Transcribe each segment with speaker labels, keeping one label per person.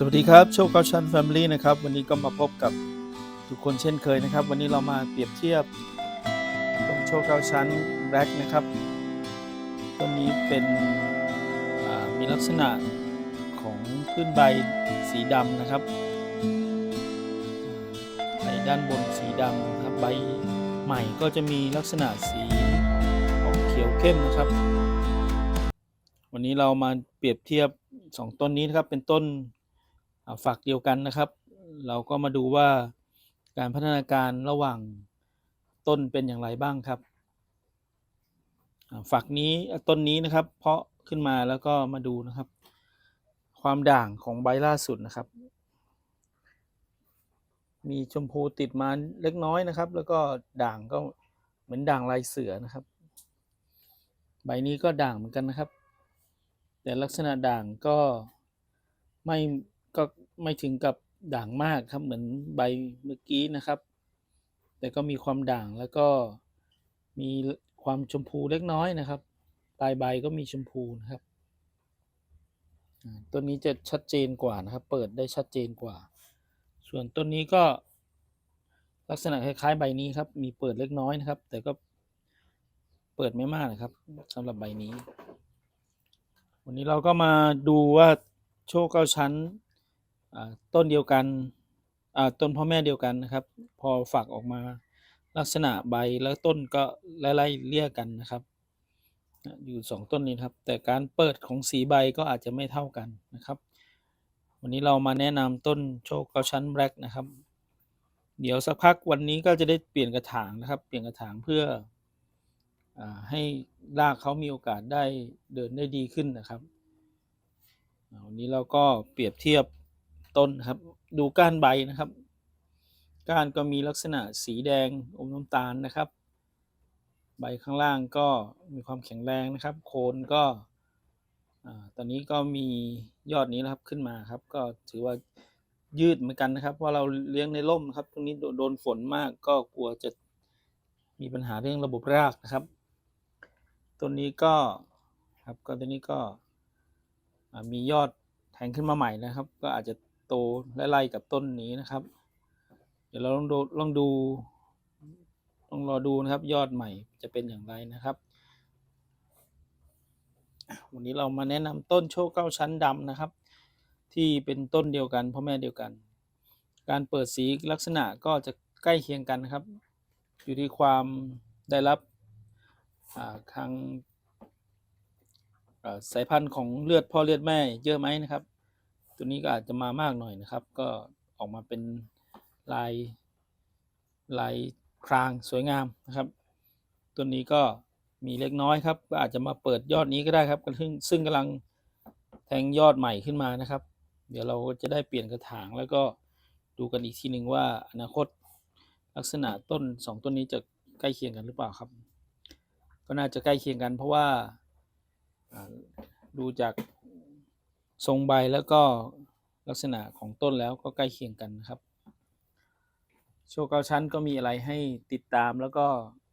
Speaker 1: สวัสดีครับโชคเกาชันแฟมิลี่นะครับ วันนี้ก็มาพบกับทุกคนเช่นเคยนะครับ วันนี้เรามาเปรียบเทียบต้นโชคเกาชันแบล็กนะครับต้นนี้เป็นมีลักษณะของพื้นใบสีดำนะครับใบด้านบนสีดำนะครับใบใหม่ก็จะมีลักษณะสีออกเขียวเข้มนะครับ วันนี้เรามาเปรียบเทียบสองต้นนี้นะครับเป็นต้น ฝักเดียวกันนะครับ เราก็มาดูว่าการพัฒนาการระหว่างต้นเป็นอย่างไรบ้างครับอ่าฝักนี้ต้นนี้นะครับ เพาะขึ้นมาแล้วก็มาดูนะครับ ความด่างของใบล่าสุดนะครับ มีชมพูติดมาเล็กน้อยนะครับ แล้วก็ด่างก็เหมือนด่างลายเสือนะครับ ใบนี้ก็ด่างเหมือนกันนะครับ แต่ลักษณะด่างก็ไม่ ก็ไม่ถึงกับด่างมากครับเหมือนใบเมื่อกี้นะครับ แต่ก็มีความด่างแล้วก็มีความชมพูเล็กน้อยนะครับ ปลายใบก็มีชมพูนะครับต้นนี้จะชัดเจนกว่านะครับ เปิดได้ชัดเจนกว่า ส่วนต้นนี้ก็ลักษณะคล้ายๆใบนี้ครับ มีเปิดเล็กน้อยนะครับ แต่ก็เปิดไม่มากนะครับสำหรับใบนี้ วันนี้เราก็มาดูว่าโชคเก้าชั้น ต้นเดียวกันต้นพ่อแม่เดียวกันนะครับ พอฝักออกมาลักษณะใบแล้วต้นก็ไล่เลี่ยกันนะครับ อยู่สองต้นนี้ครับ แต่การเปิดของสีใบก็อาจจะไม่เท่ากันนะครับ วันนี้เรามาแนะนำต้นโชคเก้าชั้นแบล็กนะครับ เดี๋ยวสักพักวันนี้ก็จะได้เปลี่ยนกระถางนะครับ เปลี่ยนกระถางเพื่ออให้รากเขามีโอกาสได้เดินได้ดีขึ้นนะครับวันนี้เราก็เปรียบเทียบ ต้นครับ ดูก้านใบนะครับ ก้านก็มีลักษณะสีแดงอมน้ำตาลนะครับ ใบข้างล่างก็มีความแข็งแรงนะครับ โคนก็ตอนนี้ก็มียอดนี้นะครับขึ้นมาครับ ก็ถือว่ายืดเหมือนกันนะครับเพราเราเลี้ยงในร่มครับ ตรงนี้โดนฝนมากก็กลัวจะมีปัญหาเรื่องระบบรากนะครับต้นนี้ก็ครับก็ต้นนี้ก็มียอดแทงขึ้นมาใหม่นะครับ ก็อาจจะ โตไล่ๆกับต้นนี้นะครับ เดี๋ยวเราลองดูลองดูลองรอดูนะครับ ยอดใหม่จะเป็นอย่างไรนะครับ วันนี้เรามาแนะนำต้นโชคเก้าชั้นดำนะครับ ที่เป็นต้นเดียวกันพ่อแม่เดียวกัน การเปิดสีลักษณะก็จะใกล้เคียงกันนะครับ อยู่ที่ความได้รับทางสายพันธุ์ของเลือดพ่อเลือดแม่เยอะไหมนะครับ ตัวนี้ก็อาจจะมามากหน่อยนะครับ ก็ออกมาเป็นลายลายครางสวยงามนะครับ ตัวนี้ก็มีเล็กน้อยครับ ก็อาจจะมาเปิดยอดนี้ก็ได้ครับซึ่งซึ่งกำลังแทงยอดใหม่ขึ้นมานะครับ เดี๋ยวเราจะได้เปลี่ยนกระถางแล้วก็ดูกันอีกทีหนึ่งว่าอนาคตลักษณะต้นสองต้นนี้จะใกล้เคียงกันหรือเปล่าครับ ก็น่าจะใกล้เคียงกันเพราะว่าดูจาก ทรงใบแล้วก็ลักษณะของต้นแล้วก็ใกล้เคียงกันนะครับ โชว์เกาชั้นก็มีอะไรให้ติดตามแล้วก็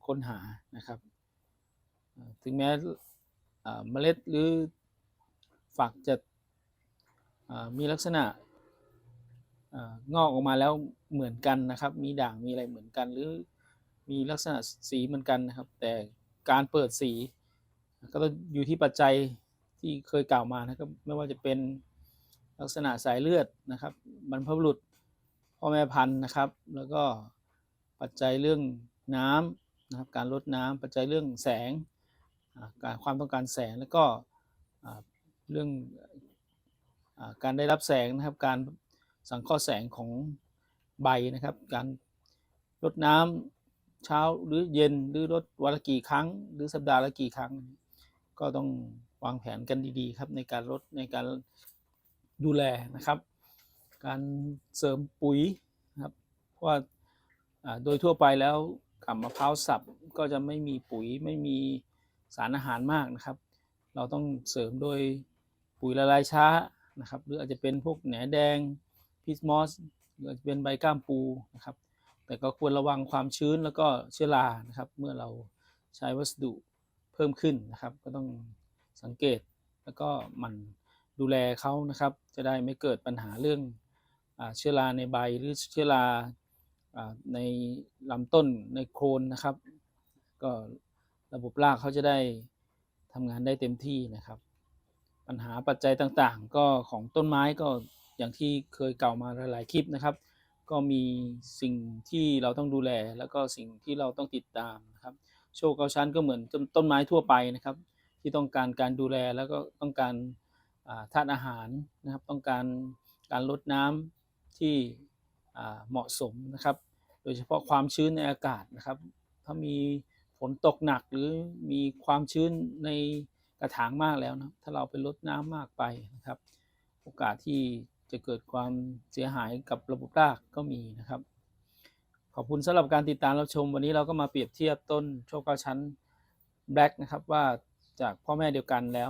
Speaker 1: ค้นหานะครับ ถึงแม้เมล็ดหรือฝักจะมีลักษณะงอกออกมาแล้วเหมือนกันนะครับ มีด่างมีอะไรเหมือนกัน หรือมีลักษณะสีเหมือนกันนะครับ แต่การเปิดสีก็ต้องอยู่ที่ปัจจัย ที่เคยกล่าวมานะครับไม่ว่าจะเป็นลักษณะสายเลือดนะครับบรรพบุรุษพ่อแม่พันธุ์นะครับ แล้วก็ปัจจัยเรื่องน้ำนะครับการลดน้ำปัจจัยเรื่องแสงการความต้องการแสงแล้วก็เรื่องอการได้รับแสงนะครับการสังเคราะห์แสงของใบนะครับ การลดน้ำเช้าหรือเย็นหรือลดวันละกี่ครั้ง หรือสัปดาห์ละกี่ครั้ง ก็ต้อง วางแผนกันดีๆครับในการลดในการดูแลนะครับ การเสริมปุ๋ยนะครับเพราะว่าโดยทั่วไปแล้วกับมะพร้าวสับก็จะไม่มีปุ๋ยไม่มีสารอาหารมากนะครับ เราต้องเสริมโดยปุ๋ยละลายช้านะครับ หรืออาจจะเป็นพวกแหนแดงพิสมอสหรืออาจจะเป็นใบก้ามปูนะครับ แต่ก็ควรระวังความชื้นแล้วก็เชื้อรานะครับ เมื่อเราใช้วัสดุเพิ่มขึ้นนะครับ ก็ต้อง สังเกตแล้วก็มันดูแลเขานะครับ จะได้ไม่เกิดปัญหาเรื่องอเชื้อราในใบหรือเชื้อราอในลำต้นในโคนนะครับ ก็ระบบรากเขาจะได้ทำงานได้เต็มที่นะครับ ปัญหาปัจจัยต่างๆ ก็ของต้นไม้ก็อย่างที่เคยเก่ามาหลายๆคลิปนะครับ ก็มีสิ่งที่เราต้องดูแล แล้วก็สิ่งที่เราต้องติดตามนะครับ โชว์เกาชั้นก็เหมือนต้นไม้ทั่วไปนะครับ ที่ต้องการการดูแลแล้วก็ต้องการธาตุอาหารนะครับ ต้องการการลดน้ำที่เหมาะสมนะครับ โดยเฉพาะความชื้นในอากาศนะครับ ถ้ามีฝนตกหนักหรือมีความชื้นในกระถางมากแล้วนะถ้าเราไปลดน้ำมากไปนะครับ โอกาสที่จะเกิดความเสียหายกับระบบรากก็มีนะครับ ขอบคุณสำหรับการติดตามรับชม วันนี้เราก็มาเปรียบเทียบต้นโชคเก้าชั้นแบล็กนะครับว่า จากพ่อแม่เดียวกันแล้ว